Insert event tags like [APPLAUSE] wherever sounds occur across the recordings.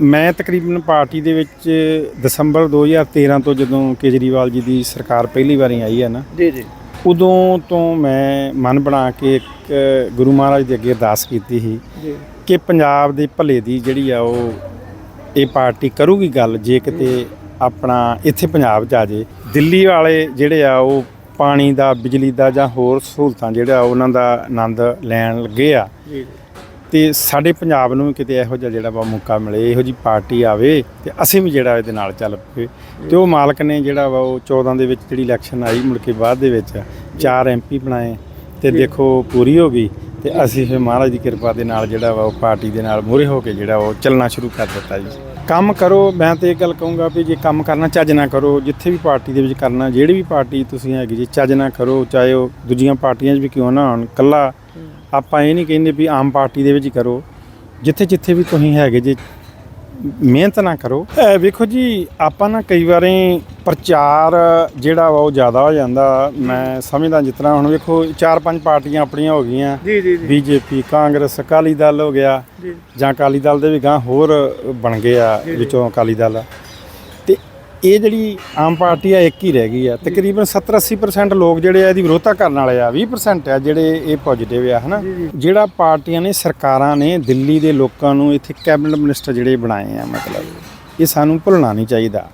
ਮੈਂ ਤਕਰੀਬਨ ਪਾਰਟੀ ਦੇ ਵਿੱਚ ਦਸੰਬਰ 2013 ਤੋਂ ਜਦੋਂ ਕੇਜਰੀਵਾਲ ਜੀ ਦੀ ਸਰਕਾਰ ਪਹਿਲੀ ਵਾਰੀ ਆਈ ਹੈ ਨਾ ਜੀ ਜੀ। ਉਦੋਂ ਤੋਂ ਮੈਂ ਮਨ ਬਣਾ ਕੇ ਇੱਕ ਗੁਰੂ ਮਹਾਰਾਜ ਦੇ ਅੱਗੇ ਅਰਦਾਸ ਕੀਤੀ ਸੀ ਜੀ। ਕਿ ਪੰਜਾਬ ਦੇ ਭਲੇ ਦੀ ਜਿਹੜੀ ਆ ਉਹ ਇਹ ਪਾਰਟੀ ਕਰੂਗੀ ਗੱਲ ਜੇ ਕਿਤੇ ਆਪਣਾ ਇੱਥੇ ਪੰਜਾਬ 'ਚ ਆ ਜੇ। ਦਿੱਲੀ ਵਾਲੇ ਜਿਹੜੇ ਆ ਉਹ ਪਾਣੀ ਦਾ ਬਿਜਲੀ ਦਾ ਜਾਂ ਹੋਰ ਸਹੂਲਤਾਂ ਜਿਹੜਾ ਉਹਨਾਂ ਦਾ ਆਨੰਦ ਲੈਣ ਲੱਗੇ ਆ। ਜੀ। ਤੇ ਸਾਡੇ ਪੰਜਾਬ ਨੂੰ ਵੀ ਕਿਤੇ ਇਹੋ ਜਿਹਾ ਜਿਹੜਾ ਵਾ ਮੌਕਾ ਮਿਲੇ, ਇਹੋ ਜੀ ਪਾਰਟੀ ਆਵੇ ਤੇ ਅਸੀਂ ਵੀ ਜਿਹੜਾ ਇਹਦੇ ਨਾਲ ਚੱਲ ਪਏ। ਤੇ ਉਹ ਮਾਲਕ ਨੇ ਜਿਹੜਾ ਵਾ ਉਹ 14 ਦੇ ਵਿੱਚ ਜਿਹੜੀ ਇਲੈਕਸ਼ਨ ਆਈ, ਮੁੜ ਕੇ ਬਾਅਦ ਦੇ ਵਿੱਚ ਚਾਰ ਐਮਪੀ ਬਣਾਏ ਤੇ ਦੇਖੋ ਪੂਰੀ ਹੋ ਗਈ ਤੇ ਅਸੀਂ ਫਿਰ ਮਹਾਰਾਜ ਦੀ ਕਿਰਪਾ ਦੇ ਨਾਲ ਜਿਹੜਾ ਵਾ ਉਹ ਪਾਰਟੀ ਦੇ ਨਾਲ ਮੂਹਰੇ ਹੋ ਕੇ ਜਿਹੜਾ ਉਹ ਚੱਲਣਾ ਸ਼ੁਰੂ ਕਰ ਦਿੱਤਾ ਜੀ। ਕੰਮ ਕਰੋ, ਮੈਂ ਤੇ ਇਹ ਗੱਲ ਕਹੂੰਗਾ ਵੀ ਜੇ ਕੰਮ ਕਰਨਾ ਚੱਜ ਨਾ ਕਰੋ, ਜਿੱਥੇ ਵੀ ਪਾਰਟੀ ਦੇ ਵਿੱਚ ਕਰਨਾ, ਜਿਹੜੀ ਵੀ ਪਾਰਟੀ ਤੁਸੀਂ ਹੈਗੀ ਜੀ, ਚੱਜ ਨਾ ਕਰੋ, ਚਾਹੇ ਉਹ ਦੂਜੀਆਂ ਪਾਰਟੀਆਂ 'ਚ ਵੀ ਕਿਉਂ ਨਾ ਹੋਣ ਕੱਲਾ ਆਪਾਂ ਇਹ ਨਹੀਂ ਕਹਿੰਦੇ ਵੀ ਆਮ ਪਾਰਟੀ ਦੇ ਵਿੱਚ ਕਰੋ। ਜਿੱਥੇ ਜਿੱਥੇ ਵੀ ਤੁਸੀਂ ਹੈਗੇ ਜੇ ਮਿਹਨਤ ਨਾ ਕਰੋ। ਵੇਖੋ ਜੀ ਆਪਾਂ ਨਾ ਕਈ ਵਾਰੀ ਪ੍ਰਚਾਰ ਜਿਹੜਾ ਵਾ ਉਹ ਜ਼ਿਆਦਾ ਹੋ ਜਾਂਦਾ। ਮੈਂ ਸਮਝਦਾ ਤਰ੍ਹਾਂ ਹੁਣ ਵੇਖੋ ਚਾਰ ਪੰਜ ਪਾਰਟੀਆਂ ਆਪਣੀਆਂ ਹੋ ਗਈਆਂ। ਜੀ ਜੀ ਜੀ। ਬੀਜੇਪੀ ਕਾਂਗਰਸ ਅਕਾਲੀ ਦਲ ਹੋ ਗਿਆ। ਜੀ। ਜਾਂ ਅਕਾਲੀ ਦਲ ਦੇ ਵੀ ਗਾਂ ਹੋਰ ਬਣ ਗਏ ਆ। ਵਿੱਚੋਂ ਅਕਾਲੀ ਦਲ। ਇਹ ਜਿਹੜੀ ਆਮ ਪਾਰਟੀ ਆ ਇੱਕ ਹੀ ਰਹਿ ਗਈ ਆ। ਤਕਰੀਬਨ 70 80% ਲੋਕ ਜਿਹੜੇ ਆ ਇਹਦੀ ਵਿਰੋਧਤਾ ਕਰਨ ਵਾਲੇ ਆ। 20% ਆ ਜਿਹੜੇ ਇਹ ਪੋਜੀਟਿਵ ਆ ਹਨਾ। ਜਿਹੜਾ ਪਾਰਟੀਆਂ ਨੇ ਸਰਕਾਰਾਂ ਨੇ ਦਿੱਲੀ ਦੇ ਲੋਕਾਂ ਨੂੰ ਇੱਥੇ ਕੈਬਨਿਟ ਮਿਨਿਸਟਰ ਜਿਹੜੇ ਬਣਾਏ ਆ ਮਤਲਬ ਇਹ ਸਾਨੂੰ ਭੁੱਲਣਾ ਨਹੀਂ ਚਾਹੀਦਾ।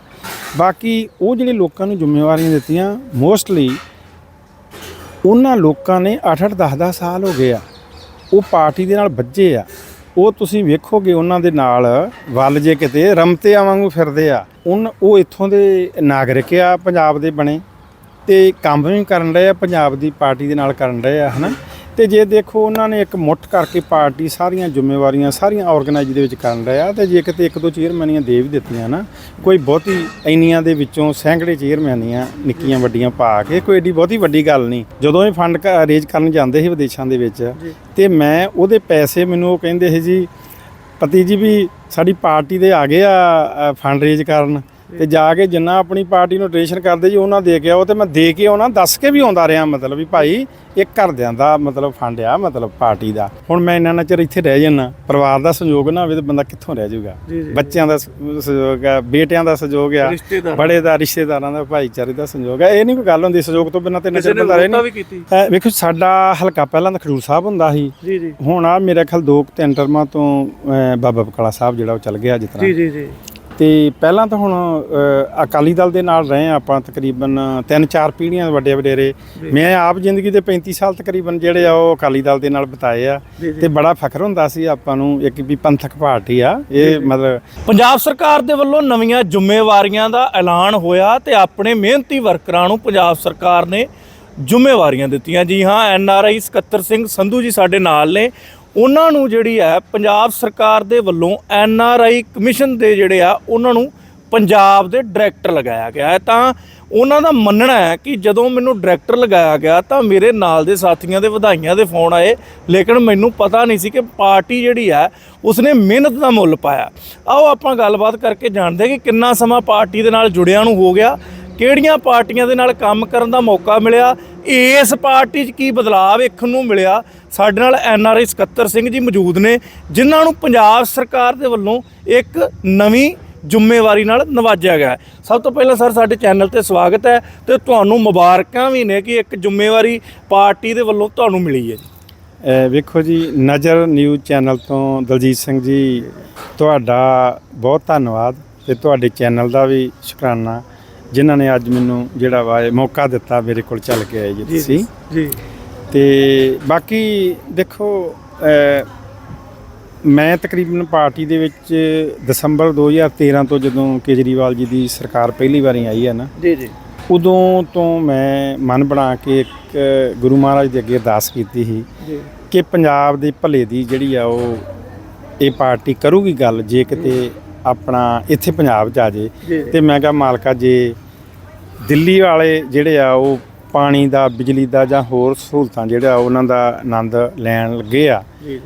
ਬਾਕੀ ਉਹ ਜਿਹੜੇ ਲੋਕਾਂ ਨੂੰ ਜ਼ਿੰਮੇਵਾਰੀਆਂ ਦਿੱਤੀਆਂ ਮੋਸਟਲੀ ਉਹਨਾਂ ਲੋਕਾਂ ਨੇ 8-8 10-10 ਸਾਲ ਹੋ ਗਏ ਆ। ਉਹ ਪਾਰਟੀ ਦੇ ਨਾਲ ਵੱਜੇ ਆ। ਉਹ ਤੁਸੀਂ ਵੇਖੋਗੇ ਉਹਨਾਂ ਦੇ ਨਾਲ ਵੱਲ ਜੇ ਕਿਤੇ ਰਮਤਿਆਂ ਵਾਂਗੂ ਫਿਰਦੇ ਆ, ਉਨ ਉਹ ਇੱਥੋਂ ਦੇ ਨਾਗਰਿਕ ਆ, ਪੰਜਾਬ ਦੇ ਬਣੇ ਤੇ ਕੰਮ ਵੀ ਕਰਨ ਰਹੇ ਆ, ਪੰਜਾਬ ਦੀ ਪਾਰਟੀ ਦੇ ਨਾਲ ਕਰਨ ਰਹੇ ਆ, ਹਨਾ? ਤੇ ਜੇ ਦੇਖੋ ਉਹਨਾਂ ਨੇ ਇੱਕ ਮੁੱਠ ਕਰਕੇ ਪਾਰਟੀ ਸਾਰੀਆਂ ਜ਼ਿੰਮੇਵਾਰੀਆਂ ਸਾਰੀਆਂ ਆਰਗੇਨਾਈਜ਼ ਦੇ ਵਿੱਚ ਕਰਨ ਰਹੇ ਤੇ ਜੇ ਕਿਤੇ ਇੱਕ ਦੋ ਚੇਅਰਮੈਨੀਆਂ ਦੇ ਵੀ ਦਿੱਤੀਆਂ ਨਾ ਕੋਈ ਬਹੁਤੀ ਇੰਨੀਆਂ ਦੇ ਵਿੱਚੋਂ ਸੈਂਕੜੇ ਚੇਅਰਮੈਨੀਆਂ ਨਿੱਕੀਆਂ ਵੱਡੀਆਂ ਪਾ ਕੇ ਕੋਈ ਏਡੀ ਬਹੁਤੀ ਵੱਡੀ ਗੱਲ ਨਹੀਂ। ਜਦੋਂ ਇਹ ਫੰਡ ਅਰੇਂਜ ਕਰਨ ਜਾਂਦੇ ਸੀ ਵਿਦੇਸ਼ਾਂ ਦੇ ਵਿੱਚ ਤੇ ਮੈਂ ਉਹਦੇ ਪੈਸੇ ਮੈਨੂੰ ਉਹ ਕਹਿੰਦੇ ਸੀ ਜੀ ਪਤੀ ਜੀ ਵੀ ਸਾਡੀ ਪਾਰਟੀ ਦੇ ਆ ਗਏ ਆ ਫੰਡ ਰੇਜ਼ ਕਰਨ। ਤੇ ਜਾ ਕੇ ਜਿੰਨਾ ਆਪਣੀ ਪਾਰਟੀ ਨੂੰ ਟ੍ਰੇਸ਼ਨ ਕਰਦੇ ਜੀ ਉਹਨਾਂ ਦੇ ਕੇ ਆਓ ਤੇ ਮੈਂ ਦੇ ਕੇ ਆਉਣਾ ਦੱਸ ਕੇ ਵੀ ਆਉਂਦਾ ਰਿਹਾ ਮਤਲਬ ਵੀ ਭਾਈ ਇਹ ਘਰਦਿਆਂ ਦਾ ਮਤਲਬ ਫੰਡ ਆ ਮਤਲਬ ਪਾਰਟੀ ਦਾ। ਹੁਣ ਮੈਂ ਇੰਨਾ ਨਾ ਚਿਰ ਇੱਥੇ ਰਹਿ ਜਾਣਾ ਪਰਿਵਾਰ ਦਾ ਸੰਯੋਗ ਨਾ ਹੋਵੇ ਤੇ ਬੰਦਾ ਕਿੱਥੋਂ ਰਹਿ ਜਾਊਗਾ। ਬੱਚਿਆਂ ਦਾ ਸਹਿਯੋਗ ਆ ਬੇਟਿਆਂ ਦਾ ਸਹਿਯੋਗ ਆ। ਬੜੇ ਦਾ ਰਿਸ਼ਤੇਦਾਰਾਂ ਦਾ ਭਾਈਚਾਰੇ ਦਾ ਸੰਯੋਗ ਆ। ਇਹ ਨਹੀਂ ਕੋਈ ਗੱਲ ਹੁੰਦੀ ਸਹਿਯੋਗ ਤੋਂ ਬਿਨਾਂ ਤੇ ਨਜ਼ਰ ਨੇ ਬੰਦਾ ਰਹਿ ਨਹੀਂ ਵੇਖੋ ਸਾਡਾ ਹਲਕਾ ਪਹਿਲਾਂ ਤਾਂ ਖਡੂਰ ਸਾਹਿਬ ਹੁੰਦਾ ਸੀ। ਜੀ ਜੀ। ਹੁਣ ਆ ਮੇਰੇ ਖਿਆਲ ਦੋ ਤਿੰਨ ਟਰਮਾਂ ਤੋਂ ਬਾਬਾ ਬਕਾਲਾ ਸਾਹਿਬ ਜਿਹੜਾ ਉਹ ਚੱਲ ਗਿਆ ਤਰ੍ਹਾਂ। ਜੀ ਜੀ ਜੀ। ਤੇ ਪਹਿਲਾਂ ਤਾਂ ਹੁਣ ਅਕਾਲੀ ਦਲ ਦੇ ਨਾਲ ਰਹੇ ਆਪਾਂ ਤਕਰੀਬਨ ਤਿੰਨ ਚਾਰ ਪੀੜ੍ਹੀਆਂ ਵੱਡੇ ਵਡੇਰੇ। ਮੈਂ ਆਪ ਜ਼ਿੰਦਗੀ ਦੇ 35 ਸਾਲ ਤਕਰੀਬਨ ਜਿਹੜੇ ਆ ਉਹ ਅਕਾਲੀ ਦਲ ਦੇ ਨਾਲ ਬਿਤਾਏ ਆ। ਤੇ ਬੜਾ ਫਖਰ ਹੁੰਦਾ ਸੀ ਆਪਾਂ ਨੂੰ ਇੱਕ ਵੀ ਪੰਥਕ ਪਾਰਟੀ ਆ। ਇਹ ਮਤਲਬ ਪੰਜਾਬ ਸਰਕਾਰ ਦੇ ਵੱਲੋਂ ਨਵੀਆਂ ਜ਼ਿੰਮੇਵਾਰੀਆਂ ਦਾ ਐਲਾਨ ਹੋਇਆ ਤੇ ਆਪਣੇ ਮਿਹਨਤੀ ਵਰਕਰਾਂ ਨੂੰ ਪੰਜਾਬ ਸਰਕਾਰ ਨੇ ਜ਼ਿੰਮੇਵਾਰੀਆਂ ਦਿੱਤੀਆਂ। ਜੀ ਹਾਂ ਐਨ ਆਰ ਆਈ ਸਕੱਤਰ ਸਿੰਘ ਸੰਧੂ ਜੀ ਸਾਡੇ ਨਾਲ ਨੇ। ਉਹਨਾਂ ਨੂੰ ਜਿਹੜੀ ਹੈ ਪੰਜਾਬ ਸਰਕਾਰ ਦੇ ਵੱਲੋਂ ਐਨ ਆਰ ਆਈ ਕਮਿਸ਼ਨ ਦੇ ਜਿਹੜੇ ਆ, ਉਹਨਾਂ ਨੂੰ ਪੰਜਾਬ ਦੇ ਡਾਇਰੈਕਟਰ ਲਗਾਇਆ ਗਿਆ ਹੈ। ਤਾਂ ਉਹਨਾਂ ਦਾ ਮੰਨਣਾ ਹੈ ਕਿ ਜਦੋਂ ਮੈਨੂੰ ਡਾਇਰੈਕਟਰ ਲਗਾਇਆ ਗਿਆ ਤਾਂ ਮੇਰੇ ਨਾਲ ਦੇ ਸਾਥੀਆਂ ਦੇ, ਵਧਾਈਆਂ ਦੇ ਫੋਨ ਆਏ, ਲੇਕਿਨ ਮੈਨੂੰ ਪਤਾ ਨਹੀਂ ਸੀ ਕਿ ਪਾਰਟੀ ਜਿਹੜੀ ਹੈ, ਉਸਨੇ ਮਿਹਨਤ ਦਾ ਮੁੱਲ ਪਾਇਆ। ਆਓ ਆਪਾਂ ਗੱਲਬਾਤ ਕਰਕੇ ਜਾਣਦੇ ਕਿ ਕਿੰਨਾ ਸਮਾਂ ਪਾਰਟੀ ਦੇ ਨਾਲ ਜੁੜਿਆਂ ਨੂੰ ਹੋ ਗਿਆ, ਕਿਹੜੀਆਂ ਪਾਰਟੀਆਂ ਦੇ ਨਾਲ ਕੰਮ ਕਰਨ ਦਾ ਮੌਕਾ ਮਿਲਿਆ, ਇਸ ਪਾਰਟੀ 'ਚ ਕੀ ਬਦਲਾਅ ਵੇਖਣ ਨੂੰ ਮਿਲਿਆ ਸਾਡੇ ਨਾਲ ਐਨ ਆਰ ਆਈ ਸਕੱਤਰ ਸਿੰਘ ਜੀ ਮੌਜੂਦ ਨੇ ਜਿਨ੍ਹਾਂ ਨੂੰ ਪੰਜਾਬ ਸਰਕਾਰ ਦੇ ਵੱਲੋਂ ਇੱਕ ਨਵੀਂ ਜ਼ਿੰਮੇਵਾਰੀ ਨਾਲ ਨਵਾਜਿਆ ਗਿਆ। ਸਭ ਤੋਂ ਪਹਿਲਾਂ ਸਰ ਸਾਡੇ ਚੈਨਲ ਤੇ ਸਵਾਗਤ ਹੈ ਤੇ ਤੁਹਾਨੂੰ ਮੁਬਾਰਕਾਂ ਵੀ ਨੇ ਕਿ ਇੱਕ ਜ਼ਿੰਮੇਵਾਰੀ ਪਾਰਟੀ ਦੇ ਵੱਲੋਂ ਤੁਹਾਨੂੰ ਮਿਲੀ ਹੈ ਵੇਖੋ ਜੀ ਨਜ਼ਰ ਨਿਊਜ਼ ਚੈਨਲ ਤੋਂ ਦਲਜੀਤ ਸਿੰਘ ਜੀ ਤੁਹਾਡਾ ਬਹੁਤ ਧੰਨਵਾਦ ਤੇ ਤੁਹਾਡੇ ਚੈਨਲ ਦਾ ਵੀ ਸ਼ੁਕਰਾਨਾ ਜਿਨ੍ਹਾਂ ਨੇ ਅੱਜ ਮੈਨੂੰ ਜਿਹੜਾ ਵਾ ਮੌਕਾ ਦਿੱਤਾ ਮੇਰੇ ਕੋਲ ਚੱਲ ਕੇ ਆਏ ਜੀ ਤੁਸੀਂ। ਜੀ। ਤੇ ਬਾਕੀ ਦੇਖੋ ਮੈਂ ਤਕਰੀਬਨ ਪਾਰਟੀ ਦੇ ਵਿੱਚ ਦਸੰਬਰ 2013 ਤੋਂ ਜਦੋਂ ਕੇਜਰੀਵਾਲ ਜੀ ਦੀ ਸਰਕਾਰ ਪਹਿਲੀ ਵਾਰੀ ਆਈ ਹੈ ਨਾ ਜੀ ਜੀ। ਉਦੋਂ ਤੋਂ ਮੈਂ ਮਨ ਬਣਾ ਕੇ ਇੱਕ ਗੁਰੂ ਮਹਾਰਾਜ ਦੇ ਅੱਗੇ ਅਰਦਾਸ ਕੀਤੀ ਸੀ ਜੀ। ਕਿ ਪੰਜਾਬ ਦੇ ਭਲੇ ਦੀ ਜਿਹੜੀ ਆ ਉਹ ਇਹ ਪਾਰਟੀ ਕਰੂਗੀ ਗੱਲ ਜੇ ਕਿਤੇ ਆਪਣਾ ਇੱਥੇ ਪੰਜਾਬ 'ਚ ਆ ਜੀ। ਤੇ ਮੈਂ ਕਿਹਾ ਮਾਲਕਾ ਜੇ ਦਿੱਲੀ ਵਾਲੇ ਜਿਹੜੇ ਆ ਉਹ ਪਾਣੀ ਦਾ ਬਿਜਲੀ ਦਾ ਜਾਂ ਹੋਰ ਸਹੂਲਤਾਂ ਜਿਹੜਾ ਉਹਨਾਂ ਦਾ ਆਨੰਦ ਲੈਣ ਲੱਗੇ ਆ। ਜੀ।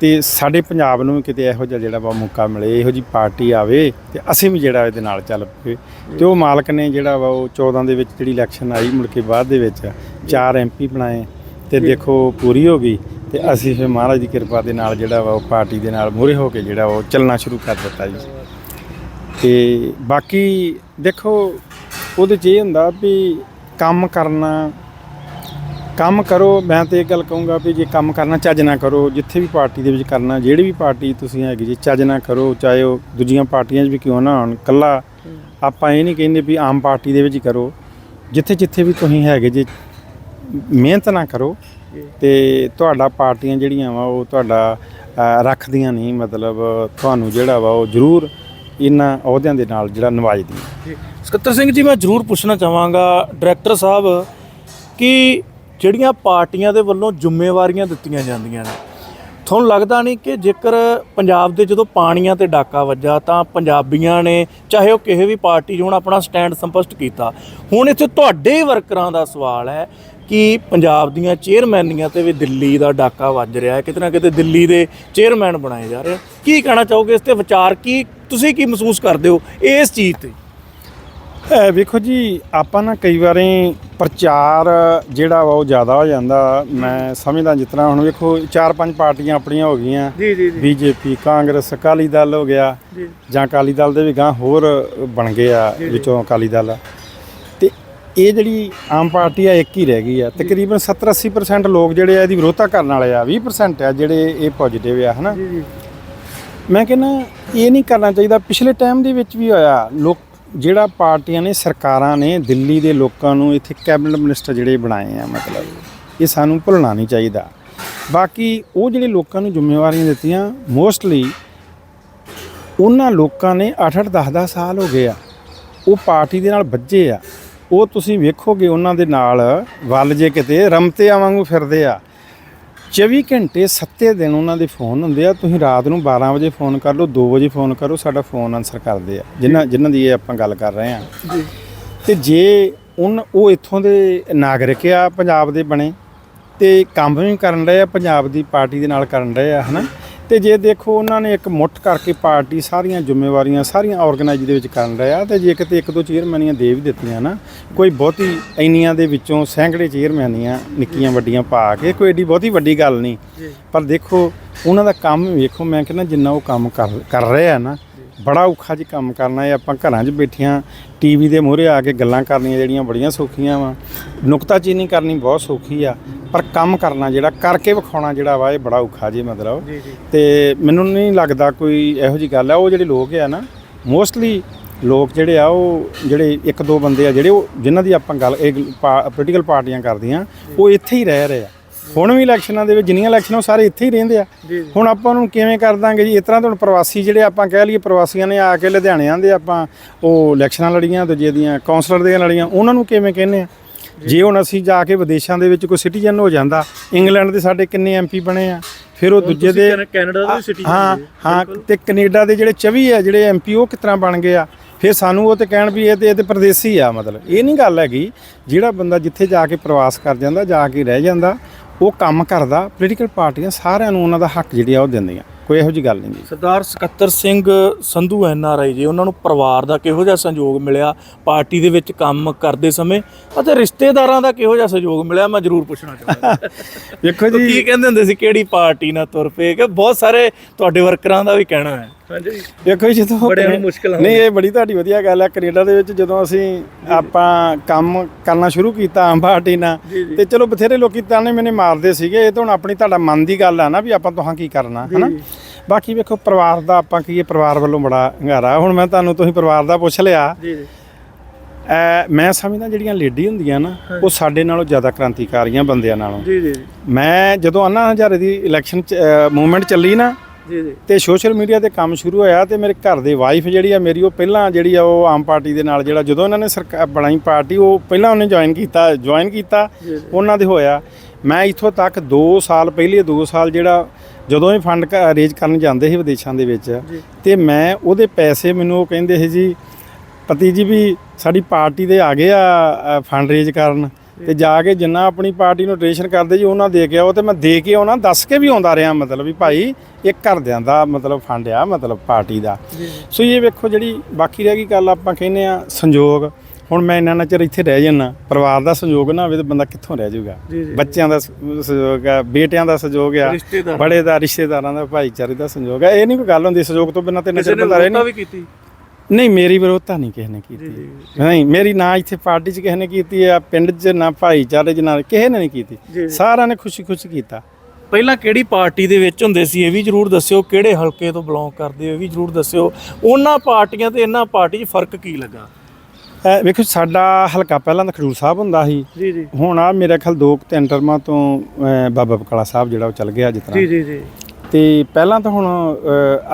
ਤੇ ਸਾਡੇ ਪੰਜਾਬ ਨੂੰ ਵੀ ਕਿਤੇ ਇਹੋ ਜਿਹਾ ਜਿਹੜਾ ਵਾ ਮੌਕਾ ਮਿਲੇ ਇਹੋ ਜੀ ਪਾਰਟੀ ਆਵੇ ਤੇ ਅਸੀਂ ਵੀ ਜਿਹੜਾ ਇਹਦੇ ਨਾਲ ਚੱਲ ਪਏ। ਤੇ ਉਹ ਮਾਲਕ ਨੇ ਜਿਹੜਾ ਵਾ ਉਹ 14 ਦੇ ਵਿੱਚ ਜਿਹੜੀ ਇਲੈਕਸ਼ਨ ਆਈ ਮੁੜ ਕੇ ਬਾਅਦ ਦੇ ਵਿੱਚ ਚਾਰ ਐਮਪੀ ਬਣਾਏ ਤੇ ਦੇਖੋ ਪੂਰੀ ਹੋ ਗਈ ਤੇ ਅਸੀਂ ਫਿਰ ਮਹਾਰਾਜ ਦੀ ਕਿਰਪਾ ਦੇ ਨਾਲ ਜਿਹੜਾ ਵਾ ਉਹ ਪਾਰਟੀ ਦੇ ਨਾਲ ਮੂਹਰੇ ਹੋ ਕੇ ਜਿਹੜਾ ਉਹ ਚੱਲਣਾ ਸ਼ੁਰੂ ਕਰ ਦਿੱਤਾ ਜੀ। ਤੇ ਬਾਕੀ ਦੇਖੋ ਉਹਦੇ 'ਚ ਇਹ ਹੁੰਦਾ ਵੀ ਕੰਮ ਕਰਨਾ ਕੰਮ ਕਰੋ ਮੈਂ ਤੇ ਇਹ ਗੱਲ ਕਹੂੰਗਾ ਵੀ ਜੇ ਕੰਮ ਕਰਨਾ ਚੱਜ ਨਾ ਕਰੋ ਜਿੱਥੇ ਵੀ ਪਾਰਟੀ ਦੇ ਵਿੱਚ ਕਰਨਾ ਜਿਹੜੀ ਵੀ ਪਾਰਟੀ ਤੁਸੀਂ ਹੈਗੀ ਜੀ ਚੱਜ ਨਾ ਕਰੋ ਚਾਹੇ ਉਹ ਦੂਜੀਆਂ ਪਾਰਟੀਆਂ 'ਚ ਵੀ ਕਿਉਂ ਨਾ ਹੋਣ ਕੱਲਾ ਆਪਾਂ ਇਹ ਨਹੀਂ ਕਹਿੰਦੇ ਵੀ ਆਮ ਪਾਰਟੀ ਦੇ ਵਿੱਚ ਕਰੋ। ਜਿੱਥੇ ਜਿੱਥੇ ਵੀ ਤੁਸੀਂ ਹੈਗੇ ਜੀ ਮਿਹਨਤ ਨਾ ਕਰੋ ਤੇ ਤੁਹਾਡਾ ਪਾਰਟੀਆਂ ਜਿਹੜੀਆਂ ਵਾ ਉਹ ਤੁਹਾਡਾ ਰੱਖਦੀਆਂ ਨਹੀਂ ਮਤਲਬ ਤੁਹਾਨੂੰ ਜਿਹੜਾ ਵਾ ਉਹ ਜ਼ਰੂਰ ਇਹਨਾਂ ਅਹੁਦਿਆਂ ਦੇ ਨਾਲ ਜਿਹੜਾ ਨਿਵਾਜਦੀ ਹੈ ਸਕੱਤਰ ਸਿੰਘ ਜੀ, ਮੈਂ ਜ਼ਰੂਰ ਪੁੱਛਣਾ ਚਾਹਾਂਗਾ ਡਾਇਰੈਕਟਰ ਸਾਹਿਬ ਕਿ ਜਿਹੜੀਆਂ ਪਾਰਟੀਆਂ ਦੇ ਵੱਲੋਂ ਜ਼ਿੰਮੇਵਾਰੀਆਂ ਦਿੱਤੀਆਂ ਜਾਂਦੀਆਂ ਨੇ, ਤੁਹਾਨੂੰ ਲੱਗਦਾ ਨਹੀਂ ਕਿ ਜੇਕਰ ਪੰਜਾਬ ਦੇ ਜਦੋਂ ਪਾਣੀਆਂ ਤੇ ਡਾਕਾ ਵੱਜਾ ਤਾਂ ਪੰਜਾਬੀਆਂ ਨੇ ਚਾਹੇ ਉਹ ਕਿਸੇ ਵੀ ਪਾਰਟੀ 'ਚ ਹੋਣ, ਆਪਣਾ ਸਟੈਂਡ ਸਪਸ਼ਟ ਕੀਤਾ। ਹੁਣ ਇੱਥੇ ਤੁਹਾਡੇ ਵਰਕਰਾਂ ਦਾ ਸਵਾਲ ਹੈ ਕਿ ਪੰਜਾਬ ਦੀਆਂ ਚੇਅਰਮੈਨੀਆਂ ਤੇ ਵੀ ਦਿੱਲੀ ਦਾ ਡਾਕਾ ਵੱਜ ਰਿਹਾ ਹੈ ਕਿਤੇ ਨਾ ਕਿਤੇ ਦਿੱਲੀ ਦੇ ਚੇਅਰਮੈਨ ਬਣਾਏ ਜਾ ਰਹੇ। ਕੀ ਕਹਿਣਾ ਚਾਹੋਗੇ ਇਸ ਤੇ ਵਿਚਾਰ ਕੀ ਤੁਸੀਂ ਕੀ ਮਹਿਸੂਸ ਕਰਦੇ ਹੋ ਇਸ ਚੀਜ਼ ਤੇ? ਵੇਖੋ ਜੀ ਆਪਾਂ ਨਾ ਕਈ ਵਾਰੀ ਪ੍ਰਚਾਰ ਜਿਹੜਾ ਵਾ ਉਹ ਜ਼ਿਆਦਾ ਹੋ ਜਾਂਦਾ। ਮੈਂ ਸਮਝਦਾ ਤਰ੍ਹਾਂ ਹੁਣ ਵੇਖੋ ਚਾਰ ਪੰਜ ਪਾਰਟੀਆਂ ਆਪਣੀਆਂ ਹੋ ਗਈਆਂ। ਜੀ ਜੀ ਬੀਜੇਪੀ ਕਾਂਗਰਸ ਅਕਾਲੀ ਦਲ ਹੋ ਗਿਆ। ਜੀ। ਜਾਂ ਅਕਾਲੀ ਦਲ ਦੇ ਵੀ ਗਾਂ ਹੋਰ ਬਣ ਗਏ ਆ ਵਿੱਚੋਂ ਅਕਾਲੀ ਦਲ। ਇਹ ਜਿਹੜੀ ਆਮ ਪਾਰਟੀ ਆ ਇੱਕ ਹੀ ਰਹਿ ਗਈ ਆ। ਤਕਰੀਬਨ 70 80% ਲੋਕ ਜਿਹੜੇ ਆ ਇਹਦੀ ਵਿਰੋਧਤਾ ਕਰਨ ਵਾਲੇ ਆ। 20% ਆ ਜਿਹੜੇ ਇਹ ਪੋਜੀਟਿਵ ਆ ਹਨਾ? ਮੈਂ ਕਹਿੰਦਾ ਇਹ ਨਹੀਂ ਕਰਨਾ ਚਾਹੀਦਾ। ਪਿਛਲੇ ਟਾਈਮ ਦੇ ਵਿੱਚ ਵੀ ਹੋਇਆ। ਲੋਕ ਜਿਹੜਾ ਪਾਰਟੀਆਂ ਨੇ ਸਰਕਾਰਾਂ ਨੇ ਦਿੱਲੀ ਦੇ ਲੋਕਾਂ ਨੂੰ ਇੱਥੇ ਕੈਬਨਿਟ ਮਿਨਿਸਟਰ ਜਿਹੜੇ ਬਣਾਏ ਆ ਮਤਲਬ ਇਹ ਸਾਨੂੰ ਭੁੱਲਣਾ ਨਹੀਂ ਚਾਹੀਦਾ। ਬਾਕੀ ਉਹ ਜਿਹੜੇ ਲੋਕਾਂ ਨੂੰ ਜ਼ਿੰਮੇਵਾਰੀਆਂ ਦਿੱਤੀਆਂ ਮੋਸਟਲੀ ਉਹਨਾਂ ਲੋਕਾਂ ਨੇ 8-8 10-10 ਸਾਲ ਹੋ ਗਏ ਆ। ਉਹ ਪਾਰਟੀ ਦੇ ਨਾਲ ਵੱਜੇ ਆ। ਉਹ ਤੁਸੀਂ ਵੇਖੋਗੇ ਉਹਨਾਂ ਦੇ ਨਾਲ ਵੱਲ ਜੇ ਕਿਤੇ ਰਮਤਿਆਂ ਵਾਂਗੂ ਫਿਰਦੇ ਆ। 24 ਘੰਟੇ ਸੱਤੇ ਦਿਨ ਉਹਨਾਂ ਦੇ ਫੋਨ ਹੁੰਦੇ ਆ। ਤੁਸੀਂ ਰਾਤ ਨੂੰ 12 ਵਜੇ ਫੋਨ ਕਰ ਲਓ 2 ਵਜੇ ਫੋਨ ਕਰੋ ਸਾਡਾ ਫੋਨ ਆਨਸਰ ਕਰਦੇ ਆ। ਜਿਨ੍ਹਾਂ ਜਿਨ੍ਹਾਂ ਦੀ ਇਹ ਆਪਾਂ ਗੱਲ ਕਰ ਰਹੇ ਆ। ਜੀ। ਤੇ ਜੇ ਉਨ ਉਹ ਇੱਥੋਂ ਦੇ ਨਾਗਰਿਕ ਆ ਪੰਜਾਬ ਦੇ ਬਣੇ ਤੇ ਕੰਮ ਵੀ ਕਰਨ ਰਹੇ ਆ ਪੰਜਾਬ ਦੀ ਪਾਰਟੀ ਦੇ ਨਾਲ ਕਰਨ ਰਹੇ ਆ ਹਨਾ? ਤੇ ਜੇ ਦੇਖੋ ਉਹਨਾਂ ਨੇ ਇੱਕ ਮੁੱਠ ਕਰਕੇ ਪਾਰਟੀ ਸਾਰੀਆਂ ਜ਼ਿੰਮੇਵਾਰੀਆਂ ਸਾਰੀਆਂ ਆਰਗੇਨਾਈਜ਼ ਦੇ ਵਿੱਚ ਕਰਨ ਰਹੇ ਤੇ ਜੇ ਕਿਤੇ ਇੱਕ ਦੋ ਚੇਅਰਮੈਨੀਆਂ ਦੇ ਵੀ ਦਿੱਤੀਆਂ ਨਾ ਕੋਈ ਬਹੁਤੀ ਇੰਨੀਆਂ ਦੇ ਵਿੱਚੋਂ ਸੈਂਕੜੇ ਚੇਅਰਮੈਨੀਆਂ ਨਿੱਕੀਆਂ ਵੱਡੀਆਂ ਪਾ ਕੇ ਕੋਈ ਏਡੀ ਬਹੁਤੀ ਵੱਡੀ ਗੱਲ ਨਹੀਂ। ਪਰ ਦੇਖੋ ਉਹਨਾਂ ਦਾ ਕੰਮ ਵੇਖੋ ਮੈਂ ਕਹਿੰਦਾ ਜਿੰਨਾ ਉਹ ਕੰਮ ਕਰ ਰਹੇ ਆ ਨਾ ਬੜਾ ਔਖਾ ਜੀ ਕੰਮ ਕਰਨਾ ਹੈ ਆਪਾਂ ਘਰਾਂ 'ਚ ਬੈਠਿਆਂ ਟੀਵੀ ਦੇ ਮੂਹਰੇ ਆ ਕੇ ਗੱਲਾਂ ਕਰਨੀਆਂ ਜਿਹੜੀਆਂ ਬੜੀਆਂ ਸੌਖੀਆਂ ਵਾ। ਨੁਕਤਾਚੀਨੀ ਕਰਨੀ ਬਹੁਤ ਸੌਖੀ ਆ ਪਰ ਕੰਮ ਕਰਨਾ ਜਿਹੜਾ ਕਰਕੇ ਵਿਖਾਉਣਾ ਜਿਹੜਾ ਵਾ ਇਹ ਬੜਾ ਔਖਾ ਜੀ ਮਤਲਬ। ਤੇ ਮੈਨੂੰ ਨਹੀਂ ਲੱਗਦਾ ਕੋਈ ਇਹੋ ਜੀ ਗੱਲ ਆ ਉਹ ਜਿਹੜੇ ਲੋਕ ਆ ਨਾ ਮੋਸਟਲੀ ਲੋਕ ਜਿਹੜੇ ਆ ਉਹ ਜਿਹੜੇ ਇੱਕ ਦੋ ਬੰਦੇ ਆ ਜਿਹੜੇ ਉਹ ਜਿਨ੍ਹਾਂ ਦੀ ਆਪਾਂ ਗੱਲ ਇਹ ਪੋਲੀਟੀਕਲ ਪਾਰਟੀਆਂ ਕਰਦੀਆਂ ਉਹ ਇੱਥੇ ਹੀ ਰਹਿ ਰਹੇ ਆ। ਹੁਣ ਵੀ ਇਲੈਕਸ਼ਨਾਂ ਦੇ ਵਿੱਚ ਜਿੰਨੀਆਂ ਇਲੈਕਸ਼ਨਾਂ ਉਹ ਸਾਰੇ ਇੱਥੇ ਹੀ ਰਹਿੰਦੇ ਆ। ਹੁਣ ਆਪਾਂ ਨੂੰ ਕਿਵੇਂ ਕਰ ਦਾਂਗੇ ਜੀ? ਇਸ ਤਰ੍ਹਾਂ ਤਾਂ ਹੁਣ ਪ੍ਰਵਾਸੀ ਜਿਹੜੇ ਆਪਾਂ ਕਹਿ ਲਈਏ ਪ੍ਰਵਾਸੀਆਂ ਨੇ ਆ ਕੇ ਲੁਧਿਆਣੇ ਆਂਦੇ ਆਪਾਂ ਉਹ ਇਲੈਕਸ਼ਨਾਂ ਲੜੀਆਂ ਦੂਜੇ ਦੀਆਂ ਕਾਉਂਸਲਰ ਦੀਆਂ ਲੜੀਆਂ ਉਹਨਾਂ ਨੂੰ ਕਿਵੇਂ ਕਹਿੰਦੇ ਆ? ਜੇ। ਹੁਣ ਅਸੀਂ ਜਾ ਕੇ ਵਿਦੇਸ਼ਾਂ ਦੇ ਵਿੱਚ ਕੋਈ ਸਿਟੀਜ਼ਨ ਹੋ ਜਾਂਦਾ ਇੰਗਲੈਂਡ ਦੇ ਸਾਡੇ ਕਿੰਨੇ ਐਮਪੀ ਬਣੇ ਆ ਫਿਰ ਉਹ ਦੂਜੇ ਦੇ ਕੈਨੇਡਾ ਦਾ ਵੀ ਸਿਟੀ ਹਾਂ ਹਾਂ ਤੇ ਕੈਨੇਡਾ ਦੇ ਜਿਹੜੇ 24 ਆ ਜਿਹੜੇ ਐਮਪੀ ਉਹ ਤਰ੍ਹਾਂ ਬਣ ਗਏ ਆ? ਫਿਰ ਸਾਨੂੰ ਉਹ ਤੇ ਕਹਿਣ ਵੀ ਇਹ ਤੇ ਇਹ ਤੇ ਪਰਦੇਸੀ ਆ ਮਤਲਬ। ਇਹ ਨਹੀਂ ਗੱਲ ਹੈਗੀ ਜਿਹੜਾ ਬੰਦਾ ਜਿੱਥੇ ਜਾ ਕੇ ਪ੍ਰਵਾਸ ਕਰ ਜਾਂਦਾ ਜਾ ਕੇ ਰਹਿ ਜਾਂਦਾ ਉਹ ਕੰਮ ਕਰਦਾ ਪੋਲੀਟੀਕਲ ਪਾਰਟੀਆਂ ਸਾਰਿਆਂ ਨੂੰ ਉਹਨਾਂ ਦਾ ਹੱਕ ਜਿਹੜੀ ਆ ਉਹ ਦਿੰਦੀਆਂ। ਕੋਈ ਇਹੋ ਜੀ ਗੱਲ ਨਹੀਂ ਜੀ। Sardar Sakattar Singh Sandhu N R I ji ਉਹਨਾਂ ਨੂੰ ਪਰਿਵਾਰ ਦਾ ਕਿਹੋ ਜਿਹਾ ਸੰਯੋਗ ਮਿਲਿਆ? ਪਾਰਟੀ ਦੇ ਵਿੱਚ ਕੰਮ ਕਰਦੇ ਸਮੇਂ ਅਤੇ ਰਿਸ਼ਤੇਦਾਰਾਂ ਦਾ ਕਿਹੋ ਜਿਹਾ ਸਹਿਯੋਗ ਮਿਲਿਆ? ਮੈਂ ਜ਼ਰੂਰ ਪੁੱਛਣਾ ਚਾਹੁੰਦਾ। ਵੇਖੋ ਜੀ। ਕੀ ਕਹਿੰਦੇ ਹੁੰਦੇ ਸੀ? ਕਿਹੜੀ ਪਾਰਟੀ ਨਾਲ ਤੁਰ ਪਏ? ਕਿ ਬਹੁਤ ਸਾਰੇ ਤੁਹਾਡੇ ਵਰਕਰਾਂ ਦਾ ਵੀ ਕਹਿਣਾ ਹੈ। ਹਾਂਜੀ। ਵੇਖੋ ਜੀ ਜਦੋਂ ਬੜਿਆਂ ਨੂੰ ਮੁਸ਼ਕਿਲ। ਨਹੀਂ ਇਹ ਬੜੀ ਤੁਹਾਡੀ ਵਧੀਆ ਗੱਲ ਹੈ ਕੈਨੇਡਾ ਦੇ ਵਿੱਚ ਜਦੋਂ ਅਸੀਂ ਆਪਾਂ ਕੰਮ ਕਰਨਾ ਸ਼ੁਰੂ ਕੀਤਾ ਆਮ ਪਾਰਟੀ ਨਾਲ। ਤੇ ਚਲੋ ਬਥੇਰੇ ਲੋਕੀ ਤਾਨੇ ਮੈਨੇ ਮਾਰਦੇ ਸੀਗੇ ਇਹ ਤਾਂ ਹੁਣ ਆਪਣੀ ਤੁਹਾਡਾ ਮਨ ਦੀ ਗੱਲ ਆ ਨਾ ਵੀ ਆਪਾਂ ਤੁਹਾਂ ਕੀ ਕਰਨਾ ਹਨਾ? ਬਾਕੀ ਵੇਖੋ ਪਰਿਵਾਰ ਦਾ ਆਪਾਂ ਕੀ ਹੈ ਪਰਿਵਾਰ ਵੱਲੋਂ ਬੜਾ ਹੰਗਾਰਾ ਹੁਣ ਮੈਂ ਤੁਹਾਨੂੰ ਤੁਸੀਂ ਪਰਿਵਾਰ ਦਾ ਪੁੱਛ ਲਿਆ। ਜੀ ਜੀ। ਮੈਂ ਸਮਝਦਾ ਜਿਹੜੀਆਂ ਲੇਡੀ ਹੁੰਦੀਆਂ ਨਾ ਉਹ ਸਾਡੇ ਨਾਲੋਂ ਜ਼ਿਆਦਾ ਕ੍ਰਾਂਤੀਕਾਰੀਆਂ ਬੰਦਿਆਂ ਨਾਲੋਂ। ਜੀ ਜੀ ਮੈਂ ਜਦੋਂ ਅੰਨਾ ਹਜ਼ਾਰੇ ਦੀ ਇਲੈਕਸ਼ਨ ਮੂਵਮੈਂਟ ਚੱਲੀ ਨਾ ਜੀ ਜੀ ਤੇ ਸੋਸ਼ਲ ਮੀਡੀਆ ਤੇ ਕੰਮ ਸ਼ੁਰੂ ਹੋਇਆ ਤੇ ਮੇਰੇ ਘਰ ਦੇ ਵਾਈਫ ਜਿਹੜੀ ਆ ਮੇਰੀ ਉਹ ਪਹਿਲਾਂ ਜਿਹੜੀ ਆ ਉਹ ਆਮ ਪਾਰਟੀ ਦੇ ਨਾਲ ਜਿਹੜਾ ਜਦੋਂ ਇਹਨਾਂ ਨੇ ਸਰਕਾਰ ਬਣਾਈ ਪਾਰਟੀ ਉਹ ਪਹਿਲਾਂ ਉਹਨੇ ਜੁਆਇਨ ਕੀਤਾ ਜੁਆਇਨ ਕੀਤਾ। ਉਹਨਾਂ ਦੇ ਹੋਇਆ ਮੈਂ ਇੱਥੋਂ ਤੱਕ 2 ਸਾਲ ਪਹਿਲੇ 2 ਸਾਲ ਜਿਹੜਾ ਜਦੋਂ ਇਹ ਫੰਡ ਅਰੇਂਜ ਕਰਨ ਜਾਂਦੇ ਸੀ ਵਿਦੇਸ਼ਾਂ ਦੇ ਵਿੱਚ। ਤੇ ਮੈਂ ਉਹਦੇ ਪੈਸੇ ਮੈਨੂੰ ਉਹ ਕਹਿੰਦੇ ਸੀ ਜੀ ਪਤੀ ਜੀ ਵੀ ਸਾਡੀ ਪਾਰਟੀ ਦੇ ਆ ਗਏ ਆ ਫੰਡ ਰੇਜ਼ ਕਰਨ ਤੇ ਜਾ ਕੇ ਜਿੰਨਾ ਆਪਣੀ ਪਾਰਟੀ ਨੂੰ ਰੇਸ਼ਨ ਕਰਦੇ ਜੀ ਉਹਨਾਂ ਦੇ ਕੇ ਆਓ ਤੇ ਮੈਂ ਦੇ ਕੇ ਆਉਣਾ ਦੱਸ ਕੇ ਵੀ ਆਉਂਦਾ ਰਿਹਾ ਮਤਲਬ ਵੀ ਭਾਈ ਇਹ ਘਰਦਿਆਂ ਦਾ ਮਤਲਬ ਫੰਡ ਆ ਮਤਲਬ ਪਾਰਟੀ ਦਾ। ਸੋ ਇਹ ਵੇਖੋ ਜਿਹੜੀ ਬਾਕੀ ਰਹਿ ਗਈ ਗੱਲ ਆਪਾਂ ਕਹਿੰਦੇ ਆ ਸੰਯੋਗ। ਹੁਣ ਮੈਂ ਇੰਨਾ ਚਿਰ ਇੱਥੇ ਰਹਿ ਜਾਣਾ ਪਰਿਵਾਰ ਦਾ ਸੰਯੋਗ ਨਾ ਹੋਵੇ ਤਾਂ ਬੰਦਾ ਕਿੱਥੋਂ ਰਹਿ ਜਾਊਗਾ। ਬੱਚਿਆਂ ਦਾ ਸ- ਸੰਯੋਗ ਆ ਬੇਟਿਆਂ ਦਾ ਸੰਯੋਗ ਆ। ਬੜੇ ਦਾ ਰਿਸ਼ਤੇਦਾਰਾਂ ਦਾ ਭਾਈਚਾਰੇ ਦਾ ਸੰਯੋਗ ਆ। ਇਹ ਨਹੀਂ ਕੋਈ ਗੱਲ ਹੁੰਦੀ ਸੰਯੋਗ ਤੋਂ ਬਿਨਾਂ ਤੇ ਇੰਨਾ ਕਿਸੇ ਚਿਰ ਨੇ ਬੰਦਾ ਰਹਿ ਨਹੀਂ। ਨਹੀਂ ਮੇਰੀ ਵਿਰੋਧਤਾ ਨਹੀਂ ਕਿਸੇ ਨੇ ਕੀਤੀ। ਨਹੀਂ ਮੇਰੀ ਨਾ ਇੱਥੇ ਪਾਰਟੀ 'ਚ ਕਿਸੇ ਨੇ ਕੀਤੀ ਆ ਪਿੰਡ 'ਚ ਨਾ ਭਾਈਚਾਰੇ 'ਚ ਨਾ ਕਿਸੇ ਨੇ ਨਹੀਂ ਜੀ। ਕੀਤੀ ਸਾਰਿਆਂ ਨੇ ਖੁਸ਼ੀ-ਖੁਸ਼ੀ ਕੀਤਾ। ਪਹਿਲਾਂ ਕਿਹੜੀ ਪਾਰਟੀ ਦੇ ਵਿੱਚ ਹੁੰਦੇ ਸੀ ਇਹ ਵੀ ਜਰੂਰ ਦੱਸਿਓ ਕਿਹੜੇ ਹਲਕੇ ਤੋਂ ਬਿਲੋਂਗ ਕਰਦੇ ਹੋ ਇਹ ਵੀ ਜਰੂਰ ਦੱਸਿਓ। ਉਹਨਾਂ ਪਾਰਟੀਆਂ ਤੇ ਇਹਨਾਂ ਪਾਰਟੀ 'ਚ ਫ਼ਰਕ ਕੀ ਲੱਗਾ? ਵੇਖੋ ਸਾਡਾ ਹਲਕਾ ਪਹਿਲਾਂ ਤਾਂ ਖਡੂਰ ਸਾਹਿਬ ਹੁੰਦਾ ਸੀ। ਜੀ ਜੀ। ਹੁਣ ਆ ਮੇਰੇ ਖਿਆਲ ਦੋ ਤਿੰਨ ਟਰਮਾਂ ਤੋਂ ਬਾਬਾ ਬਕਾਲਾ ਸਾਹਿਬ ਜਿਹੜਾ ਉਹ ਚੱਲ ਗਿਆ ਜਿਸ ਤਰ੍ਹਾਂ। ਜੀ ਜੀ। ਤੇ ਪਹਿਲਾਂ ਤਾਂ ਹੁਣ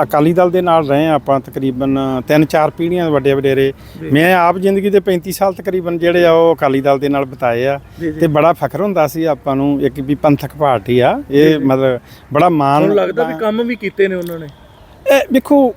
ਅਕਾਲੀ ਦਲ ਦੇ ਨਾਲ ਰਹੇ ਆਪਾਂ ਤਕਰੀਬਨ ਤਿੰਨ ਚਾਰ ਪੀੜ੍ਹੀਆਂ ਵੱਡੇ ਵਡੇਰੇ। ਮੈਂ ਆਪ ਜ਼ਿੰਦਗੀ ਦੇ 35 ਸਾਲ ਤਕਰੀਬਨ ਜਿਹੜੇ ਆ ਉਹ ਅਕਾਲੀ ਦਲ ਦੇ ਨਾਲ ਬਿਤਾਏ ਆ। ਤੇ ਬੜਾ ਫਖਰ ਹੁੰਦਾ ਸੀ ਆਪਾਂ ਨੂੰ ਇੱਕ ਵੀ ਪੰਥਕ ਪਾਰਟੀ ਆ। ਇਹ ਮਤਲਬ ਬੜਾ ਮਾਣ ਲੱਗਦਾ ਵੀ ਕੰਮ ਵੀ ਕੀਤੇ ਨੇ ਉਹਨਾਂ ਨੇ? ਇਹ ਵੇਖੋ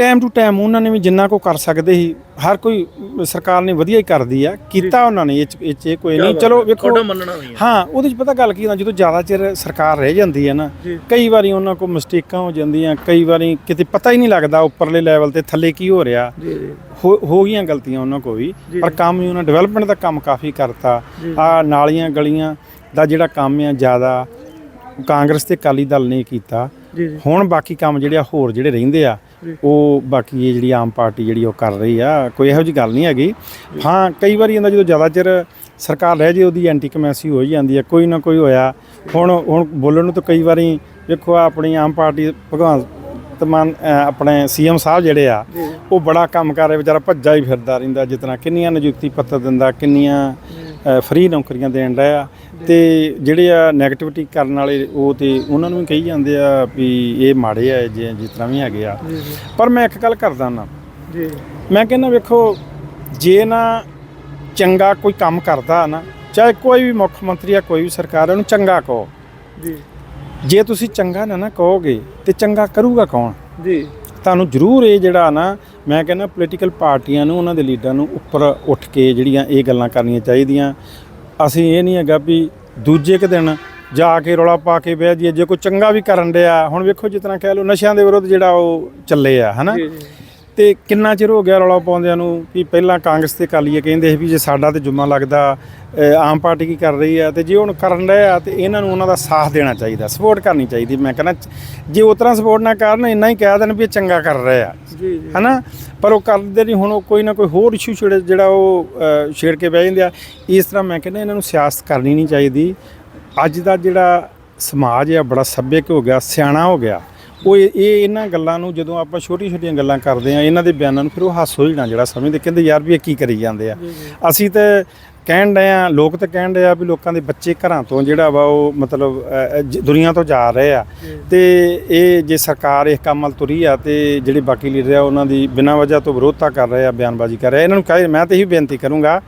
ਟਾਈਮ ਟੂ ਟਾਈਮ ਉਹਨਾਂ ਨੇ ਵੀ ਜਿੰਨਾ ਕੋ ਕਰ ਸਕਦੇ ਸੀ ਹਰ ਕੋਈ ਸਰਕਾਰ ਨੇ ਵਧੀਆ ਹੀ ਕਰਦੀ ਆ ਕੀਤਾ ਉਹਨਾਂ ਨੇ ਇਹ 'ਚ- ਇਹ 'ਚ ਕੋਈ ਨਹੀਂ ਚਲੋ ਵੇਖੋ ਤੁਹਾਡਾ ਮੰਨਣਾ ਵੀ ਹੈ ਹਾਂ ਉਹਦੇ ਚ ਪਤਾ ਗੱਲ ਕੀ ਹੁੰਦਾ ਜਦੋਂ ਜ਼ਿਆਦਾ ਚਿਰ ਸਰਕਾਰ ਰਹਿ ਜਾਂਦੀ ਹੈ ਨਾ ਜੀ। ਕਈ ਵਾਰੀ ਉਹਨਾਂ ਕੋਲ ਮਿਸਟੇਕਾਂ ਹੋ ਜਾਂਦੀਆਂ ਕਈ ਵਾਰੀ ਕਿਤੇ ਪਤਾ ਹੀ ਨਹੀਂ ਲੱਗਦਾ ਉੱਪਰਲੇ ਲੈਵਲ ਤੇ ਥੱਲੇ ਕੀ ਹੋ ਰਿਹਾ ਜੀ ਜੀ ਹੋ ਹੋ ਗਈਆਂ ਗਲਤੀਆਂ ਉਹਨਾਂ ਕੋ ਵੀ ਜੀ। ਪਰ ਕੰਮ ਵੀ ਉਹਨਾਂ ਡਿਵੈਲਪਮੈਂਟ ਦਾ ਕੰਮ ਕਾਫੀ ਕਰਤਾ ਜੀ। ਆ ਨਾਲੀਆਂ ਗਲੀਆਂ ਦਾ ਜਿਹੜਾ ਕੰਮ ਆ ਜ਼ਿਆਦਾ ਕਾਂਗਰਸ ਤੇ ਅਕਾਲੀ ਦਲ ਨੇ ਕੀਤਾ ਜੀ ਜੀ ਹੁਣ ਬਾਕੀ ਕੰਮ ਜਿਹੜੇ ਆ ਹੋਰ ਜਿਹੜੇ ਰਹਿੰਦੇ ਆ। ਉਹ ਬਾਕੀ ਇਹ ਜਿਹੜੀ ਆਮ ਪਾਰਟੀ ਜਿਹੜੀ ਉਹ ਕਰ ਰਹੀ ਆ ਕੋਈ ਇਹੋ ਜੀ ਗੱਲ ਨਹੀਂ ਹੈਗੀ। ਹਾਂ ਕਈ ਵਾਰੀ ਹੁੰਦਾ ਜਦੋਂ ਜ਼ਿਆਦਾ ਚਿਰ ਸਰਕਾਰ ਰਹਿ ਜੇ ਉਹਦੀ ਐਂਟੀ ਕਮੈਸੀ ਹੋ ਹੀ ਜਾਂਦੀ ਹੈ ਕੋਈ ਨਾ ਕੋਈ ਹੋਇਆ। ਹੁਣ ਹੁਣ ਬੋਲਣ ਨੂੰ ਤਾਂ ਕਈ ਵਾਰੀ ਵੇਖੋ ਆਪਣੀ ਆਮ ਪਾਰਟੀ ਭਗਵੰਤ ਮਾਨ ਅਹ ਆਪਣੇ ਸੀਐਮ ਸਾਹਿਬ ਜਿਹੜੇ ਆ ਉਹ ਬੜਾ ਕੰਮ ਕਰ ਰਿਹਾ ਵਿਚਾਰਾ ਭੱਜਾ ਹੀ ਫਿਰਦਾ ਰਹਿੰਦਾ ਜਿਤਨਾ ਕਿੰਨੀਆਂ ਨਿਯੁਕਤੀ ਪੱਤਰ ਦਿੰਦਾ ਕਿੰਨੀਆਂ ਫ੍ਰੀ ਨੌਕਰੀਆਂ ਦੇਣ ਰਿਹਾ ਤੇ ਜਿਹੜੇ ਆ 네ਗੇਟਿਵਿਟੀ ਕਰਨ ਵਾਲੇ ਉਹ ਤੇ ਉਹਨਾਂ ਨੂੰ ਵੀ ਕਹੀ ਜਾਂਦੇ ਆ ਵੀ ਇਹ ਮਾੜੇ ਆ ਜੇ ਜਿਸ ਤਰ੍ਹਾਂ ਵੀ ਹੈਗੇ ਆ। ਪਰ ਮੈਂ ਇੱਕ ਗੱਲ ਕਰਦਾ ਨਾ। ਜੀ। ਮੈਂ ਕਹਿੰਦਾ ਵੇਖੋ ਜੇ ਨਾ ਚੰਗਾ ਕੋਈ ਕੰਮ ਕਰਦਾ ਨਾ ਚਾਹੇ ਕੋਈ ਵੀ ਮੁੱਖ ਮੰਤਰੀ ਆ ਕੋਈ ਵੀ ਸਰਕਾਰ ਉਹਨੂੰ ਚੰਗਾ ਕਹੋ। ਜੀ। ਜੇ ਤੁਸੀਂ ਚੰਗਾ ਨਾ ਨਾ ਕਹੋਗੇ ਤੇ ਚੰਗਾ ਕਰੂਗਾ ਕੌਣ? ਜੀ। ਤੁਹਾਨੂੰ ਜ਼ਰੂਰ ਇਹ ਜਿਹੜਾ ਨਾ ਮੈਂ ਕਹਿੰਦਾ ਪੋਲੀਟੀਕਲ ਪਾਰਟੀਆਂ ਨੂੰ ਉਹਨਾਂ ਦੇ ਲੀਡਰਾਂ ਨੂੰ ਉੱਪਰ ਉੱਠ ਕੇ ਜਿਹੜੀਆਂ ਇਹ ਗੱਲਾਂ ਕਰਨੀਆਂ ਚਾਹੀਦੀਆਂ। ਅਸੀਂ ਇਹ ਨਹੀਂ ਹੈਗਾ ਵੀ ਦੂਜੇ ਕੁ ਦਿਨ ਜਾ ਕੇ ਰੌਲਾ ਪਾ ਕੇ ਬਹਿ ਜਾਈਏ, ਜੇ ਕੋਈ ਚੰਗਾ ਵੀ ਕਰਨ ਰਿਹਾ ਹੁਣ ਵੇਖੋ ਜਿਸ ਤਰ੍ਹਾਂ ਕਹਿ ਲਓ ਨਸ਼ਿਆਂ ਦੇ ਵਿਰੁੱਧ ਜਿਹੜਾ ਉਹ ਚੱਲੇ ਆ, ਹਨਾ? ਜੀ। ਤੇ ਕਿੰਨਾ ਚਿਰ ਹੋ ਗਿਆ ਰੌਲਾ ਪਾਉਂਦਿਆਂ ਨੂੰ ਵੀ ਪਹਿਲਾਂ ਕਾਂਗਰਸ ਤੇ ਕਾਲੀਏ ਕਹਿੰਦੇ ਸੀ ਵੀ ਜੇ ਸਾਡਾ ਤੇ ਜੁਮਾ ਲੱਗਦਾ ਆਮ ਪਾਰਟੀ ਕੀ ਕਰ ਰਹੀ ਆ ਤੇ ਜੇ ਹੁਣ ਕਰਨ ਰਹੇ ਆ ਤੇ ਇਹਨਾਂ ਨੂੰ ਉਹਨਾਂ ਦਾ ਸਾਥ ਦੇਣਾ ਚਾਹੀਦਾ ਸਪੋਰਟ ਕਰਨੀ ਚਾਹੀਦੀ। ਮੈਂ ਕਹਿੰਦਾ ਜੇ ਉਹ ਤਰ੍ਹਾਂ ਸਪੋਰਟ ਨਾ ਕਰਨ ਇੰਨਾ ਹੀ ਕਹਿ ਦੇਣ ਵੀ ਇਹ ਚੰਗਾ ਕਰ ਰਹੇ ਆ। ਜੀ ਜੀ। ਹਨਾ? ਪਰ ਉਹ ਕਰਦੇ ਨਹੀਂ ਹੁਣ ਉਹ ਕੋਈ ਨਾ ਕੋਈ ਹੋਰ ਇਸ਼ੂ ਛੇੜ ਜਿਹੜਾ ਉਹ ਛੇੜ ਕੇ ਬਹਿ ਜਾਂਦੇ ਆ। ਇਸ ਤਰ੍ਹਾਂ ਮੈਂ ਕਹਿੰਦਾ ਇਹਨਾਂ ਨੂੰ ਸਿਆਸਤ ਕਰਨੀ ਨਹੀਂ ਚਾਹੀਦੀ। ਅੱਜ ਦਾ ਜਿਹੜਾ ਸਮਾਜ ਆ ਬੜਾ ਸੱਭਿਅਕ ਹੋ ਗਿਆ ਸਿਆਣਾ ਹੋ ਗਿਆ। ਉਹ ਇਹ ਇਹ ਇਹਨਾਂ ਗੱਲਾਂ ਨੂੰ ਜਦੋਂ ਆਪਾਂ ਛੋਟੀ ਛੋਟੀਆਂ ਗੱਲਾਂ ਕਰਦੇ ਆ ਇਹਨਾਂ ਦੇ ਬਿਆਨਾਂ ਨੂੰ ਫਿਰ ਉਹ ਹਾਸੋ ਹੀ ਨਾ ਜਿਹੜਾ ਸਮਝਦੇ ਕਹਿੰਦੇ ਯਾਰ ਵੀ ਇਹ ਕੀ ਕਰੀ ਜਾਂਦੇ ਆ। ਅਸੀਂ ਤੇ ਕਹਿਣ ਡਏ ਆ ਲੋਕ ਤਾਂ ਕਹਿਣ ਡਏ ਆ ਵੀ ਲੋਕਾਂ ਦੇ ਬੱਚੇ ਘਰਾਂ ਤੋਂ ਜਿਹੜਾ ਵਾ ਉਹ ਮਤਲਬ ਦੁਨੀਆ ਤੋਂ ਜਾ ਰਹੇ ਆ। ਤੇ ਇਹ ਜੇ ਸਰਕਾਰ ਇਸ ਕੰਮ ਵੱਲ ਤੁਰੀ ਆ ਤੇ ਜਿਹੜੇ ਬਾਕੀ ਲੀਡਰ ਆ ਉਹਨਾਂ ਦੀ ਬਿਨਾਂ ਵਜ੍ਹਾ ਤੋਂ ਵਿਰੋਧਤਾ ਕਰ ਰਹੇ ਆ ਬਿਆਨਬਾਜ਼ੀ ਕਰ ਰਹੇ ਆ। ਇਹਨਾਂ ਨੂੰ ਕਹੇ ਮੈਂ ਤਾਂ ਇਹੀ ਬੇਨਤੀ ਕਰੂੰਗਾ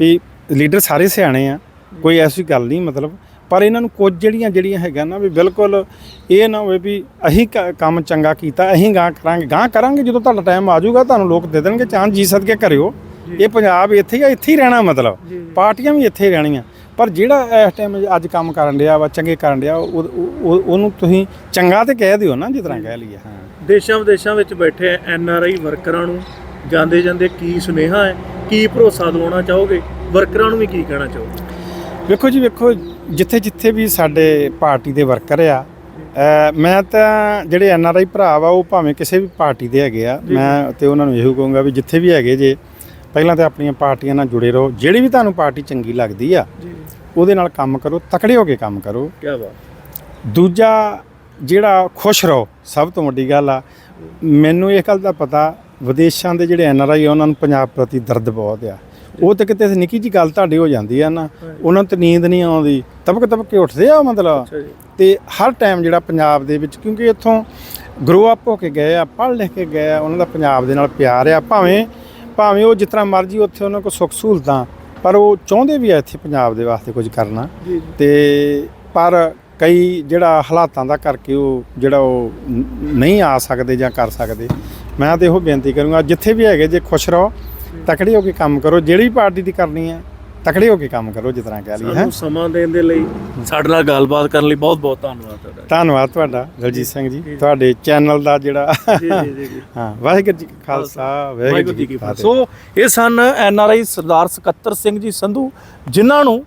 ਵੀ ਲੀਡਰ ਸਾਰੇ ਸਿਆਣੇ ਆ ਕੋਈ ਐਸੀ ਗੱਲ ਨਹੀਂ ਮਤਲਬ ਪਰ ਇਹਨਾਂ ਨੂੰ ਕੁਝ ਜਿਹੜੀਆਂ ਜਿਹੜੀਆਂ ਹੈਗਾ ਨਾ ਵੀ ਬਿਲਕੁਲ ਇਹ ਨਾ ਹੋਵੇ ਵੀ ਅਸੀਂ ਕੰਮ ਚੰਗਾ ਕੀਤਾ ਅਸੀਂ ਗਾਂ ਕਰਾਂਗੇ। ਗਾਂ ਕਰਾਂਗੇ ਜਦੋਂ ਤੁਹਾਡਾ ਟਾਈਮ ਆ ਜਾਊਗਾ ਤੁਹਾਨੂੰ ਲੋਕ ਦੇ ਦੇਣਗੇ ਚਾਂਸ ਜੀ ਸਦਕੇ ਕਰਿਓ। ਇਹ ਪੰਜਾਬ ਇੱਥੇ ਹੀ ਆ ਇੱਥੇ ਹੀ ਰਹਿਣਾ ਮਤਲਬ। ਪਾਰਟੀਆਂ ਵੀ ਇੱਥੇ ਰਹਿਣੀਆਂ। ਪਰ ਜਿਹੜਾ ਇਸ ਟਾਈਮ ਅੱਜ ਕੰਮ ਕਰਨ ਡਿਆ ਵਾ ਚੰਗੇ ਕਰਨ ਉਹ- ਉਹਨੂੰ ਤੁਸੀਂ ਚੰਗਾ ਤੇ ਕਹਿ ਦਿਓ ਨਾ ਜਿਸ ਤਰ੍ਹਾਂ ਕਹਿ ਲਈਏ ਹਾਂ। ਦੇਸ਼ਾਂ ਵਿਦੇਸ਼ਾਂ ਵਿੱਚ ਬੈਠੇ ਐਨ ਆਰ ਆਈ ਵਰਕਰਾਂ ਨੂੰ ਜਾਂਦੇ ਜਾਂਦੇ ਕੀ ਸੁਨੇਹਾ ਹੈ? ਕੀ ਭਰੋਸਾ ਦਿਵਾਉਣਾ ਚਾਹੋਗੇ? ਵਰਕਰਾਂ ਨੂੰ ਵੀ ਕੀ ਕਹਿਣਾ ਚਾਹੋਗੇ? ਵੇਖੋ ਜੀ ਵੇਖੋ ਜਿੱਥੇ ਜਿੱਥੇ ਵੀ ਸਾਡੇ ਪਾਰਟੀ ਦੇ ਵਰਕਰ ਆ ਮੈਂ ਤਾਂ ਜਿਹੜੇ ਐਨ ਆਰ ਆਈ ਭਰਾ ਵਾ ਉਹ ਭਾਵੇਂ ਕਿਸੇ ਵੀ ਪਾਰਟੀ ਦੇ ਹੈਗੇ ਆ ਮੈਂ ਤੇ ਉਹਨਾਂ ਨੂੰ ਇਹੋ ਕਹੂੰਗਾ ਵੀ ਜਿੱਥੇ ਵੀ ਹੈਗੇ ਜੇ ਪਹਿਲਾਂ ਤਾਂ ਆਪਣੀਆਂ ਪਾਰਟੀਆਂ ਨਾਲ ਜੁੜੇ ਰਹੋ। ਜਿਹੜੀ ਵੀ ਤੁਹਾਨੂੰ ਪਾਰਟੀ ਚੰਗੀ ਲੱਗਦੀ ਆ ਉਹਦੇ ਨਾਲ ਕੰਮ ਕਰੋ ਤਕੜੇ ਹੋ ਕੇ ਕੰਮ ਕਰੋ। ਕੀ ਬਾਤ। ਦੂਜਾ ਜਿਹੜਾ ਖੁਸ਼ ਰਹੋ ਸਭ ਤੋਂ ਵੱਡੀ ਗੱਲ ਆ ਮੈਨੂੰ ਇਹ ਗੱਲ ਦਾ ਪਤਾ ਵਿਦੇਸ਼ਾਂ ਦੇ ਜਿਹੜੇ ਐਨ ਆਰ ਆਈ ਉਹਨਾਂ ਨੂੰ ਪੰਜਾਬ ਪ੍ਰਤੀ ਦਰਦ ਬਹੁਤ ਆ। ਉਹ ਤੇ ਕਿਤੇ ਨਿੱਕੀ ਜੀ ਗੱਲ ਤੁਹਾਡੀ ਹੋ ਜਾਂਦੀ ਆ ਨਾ ਉਹਨਾਂ ਨੂੰ ਤੇ ਨੀਂਦ ਨਹੀਂ ਆਉਂਦੀ। ਤਬਕ ਤਬਕ ਕੇ ਉੱਠਦੇ ਆ ਮਤਲਬ। ਤੇ ਹਰ ਟਾਈਮ ਜਿਹੜਾ ਪੰਜਾਬ ਦੇ ਵਿੱਚ ਕਿਉਂਕਿ ਇੱਥੋਂ ਗਰੋ ਅਪ ਹੋ ਕੇ ਗਏ ਆ ਪੜ੍ਹ ਲਿਖ ਕੇ ਗਏ ਆ ਉਹਨਾਂ ਦਾ ਪੰਜਾਬ ਦੇ ਨਾਲ ਪਿਆਰ ਆ। ਭਾਵੇਂ ਭਾਵੇਂ ਉਹ ਤਰ੍ਹਾਂ ਮਰਜ਼ੀ ਉੱਥੇ ਉਹਨਾਂ ਕੋਲ ਸੁੱਖ ਸਹੂਲਤਾਂ ਪਰ ਉਹ ਚਾਹੁੰਦੇ ਵੀ ਆ ਇੱਥੇ ਪੰਜਾਬ ਦੇ ਵਾਸਤੇ ਕੁਝ ਕਰਨਾ। ਤੇ ਪਰ ਕਈ ਜਿਹੜਾ ਹਾਲਾਤਾਂ ਦਾ ਕਰਕੇ ਉਹ ਜਿਹੜਾ ਉਹ ਨਹੀਂ ਆ ਸਕਦੇ ਜਾਂ ਕਰ ਸਕਦੇ। ਮੈਂ ਤੇ ਇਹੋ ਬੇਨਤੀ ਕਰੂੰਗਾ ਜਿੱਥੇ ਵੀ ਹੈਗੇ ਜੇ ਖੁਸ਼ ਰਹੋ ਤਕੜੇ ਹੋ ਕੇ ਕੰਮ ਕਰੋ ਜਿਹੜੀ ਪਾਰਟੀ ਦੀ ਕਰਨੀ ਹੈ ਤਕੜੇ ਹੋ ਕੇ ਕੰਮ ਕਰੋ ਜਿਸ ਤਰ੍ਹਾਂ ਕਹਿ ਲਈਏ ਹੈ? ਸਾਨੂੰ ਸਮਾਂ ਦੇਣ ਦੇ ਲਈ ਸਾਡੇ ਨਾਲ ਗੱਲਬਾਤ ਕਰਨ ਲਈ ਬਹੁਤ ਬਹੁਤ ਧੰਨਵਾਦ ਤੁਹਾਡਾ ਧੰਨਵਾਦ ਤੁਹਾਡਾ ਦਲਜੀਤ ਸਿੰਘ ਜੀ ਤੁਹਾਡੇ ਚੈਨਲ ਦਾ ਜਿਹੜਾ ਜੀ ਜੀ ਜੀ ਜੀ। [LAUGHS] ਹਾਂ ਵਾਹਿਗੁਰੂ ਜੀ ਕਾ ਖਾਲਸਾ ਵਾਹਿਗੁਰੂ ਜੀ ਕੀ ਫਤਿਹ। ਸੋ ਇਹ ਸਨ ਐਨ ਆਰ ਆਈ ਸਰਦਾਰ ਸਕੱਤਰ ਸਿੰਘ ਜੀ ਸੰਧੂ ਜਿਨ੍ਹਾਂ ਨੂੰ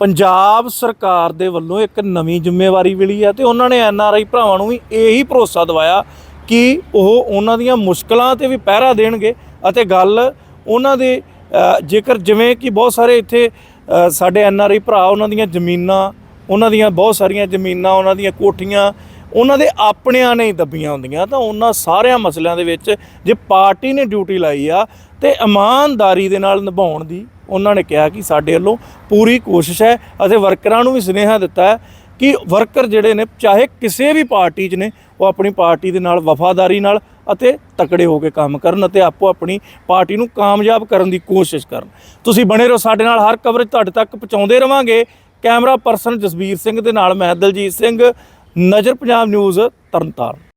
ਪੰਜਾਬ ਸਰਕਾਰ ਦੇ ਵੱਲੋਂ ਇੱਕ ਨਵੀਂ ਜ਼ਿੰਮੇਵਾਰੀ ਮਿਲੀ ਹੈ ਤੇ ਉਹਨਾਂ ਨੇ ਐਨ ਆਰ ਆਈ ਭਰਾਵਾਂ ਨੂੰ ਵੀ ਇਹੀ ਭਰੋਸਾ ਦਿਵਾਇਆ ਕਿ ਉਹ ਉਹਨਾਂ ਦੀਆਂ ਮੁਸ਼ਕਲਾਂ ਤੇ ਵੀ ਪਹਿਰਾ ਦੇਣਗੇ ਅਤੇ ਗੱਲ ਉਹਨਾਂ ਦੇ ਜੇਕਰ ਜਿਵੇਂ ਕਿ ਬਹੁਤ ਸਾਰੇ ਇੱਥੇ ਸਾਡੇ ਐਨ ਆਰ ਆਈ ਭਰਾ ਉਹਨਾਂ ਦੀਆਂ ਜ਼ਮੀਨਾਂ, ਉਹਨਾਂ ਦੀਆਂ ਬਹੁਤ ਸਾਰੀਆਂ ਜ਼ਮੀਨਾਂ, ਉਹਨਾਂ ਦੀਆਂ ਕੋਠੀਆਂ, ਉਹਨਾਂ ਦੇ ਆਪਣਿਆਂ ਨੇ ਦੱਬੀਆਂ ਹੁੰਦੀਆਂ। ਤਾਂ ਉਹਨਾਂ ਸਾਰਿਆਂ ਮਸਲਿਆਂ ਦੇ ਵਿੱਚ ਜੇ ਪਾਰਟੀ ਨੇ ਡਿਊਟੀ ਲਾਈ ਆ ਤੇ ਇਮਾਨਦਾਰੀ ਦੇ ਨਾਲ ਨਿਭਾਉਣ ਦੀ ਉਹਨਾਂ ਨੇ ਕਿਹਾ ਕਿ ਸਾਡੇ ਵੱਲੋਂ ਪੂਰੀ ਕੋਸ਼ਿਸ਼ ਹੈ ਅਤੇ ਵਰਕਰਾਂ ਨੂੰ ਵੀ ਸੁਨੇਹਾ ਦਿੱਤਾ ਹੈ ਕਿ ਵਰਕਰ ਜਿਹੜੇ ਨੇ, ਚਾਹੇ ਕਿਸੇ ਵੀ ਪਾਰਟੀ 'ਚ ਨੇ, ਉਹ ਆਪਣੀ ਪਾਰਟੀ ਦੇ ਨਾਲ ਵਫਾਦਾਰੀ ਨਾਲ ਅਤੇ ਤਕੜੇ ਹੋ ਕੇ ਕੰਮ ਕਰਨ ਅਤੇ ਆਪੋ ਆਪਣੀ ਪਾਰਟੀ ਨੂੰ ਕਾਮਯਾਬ ਕਰਨ ਦੀ ਕੋਸ਼ਿਸ਼ ਕਰਨ। ਤੁਸੀਂ ਬਣੇ ਰਹੋ ਸਾਡੇ ਨਾਲ, ਹਰ ਕਵਰੇਜ ਤੁਹਾਡੇ ਤੱਕ ਪਹੁੰਚਾਉਂਦੇ ਰਵਾਂਗੇ। ਕੈਮਰਾ ਪਰਸਨ ਜਸਬੀਰ ਸਿੰਘ ਦੇ ਨਾਲ, ਮੈਂ ਦਲਜੀਤ ਸਿੰਘ, ਨਜ਼ਰ ਪੰਜਾਬ ਨਿਊਜ਼ ਤਰਨਤਾਰਨ।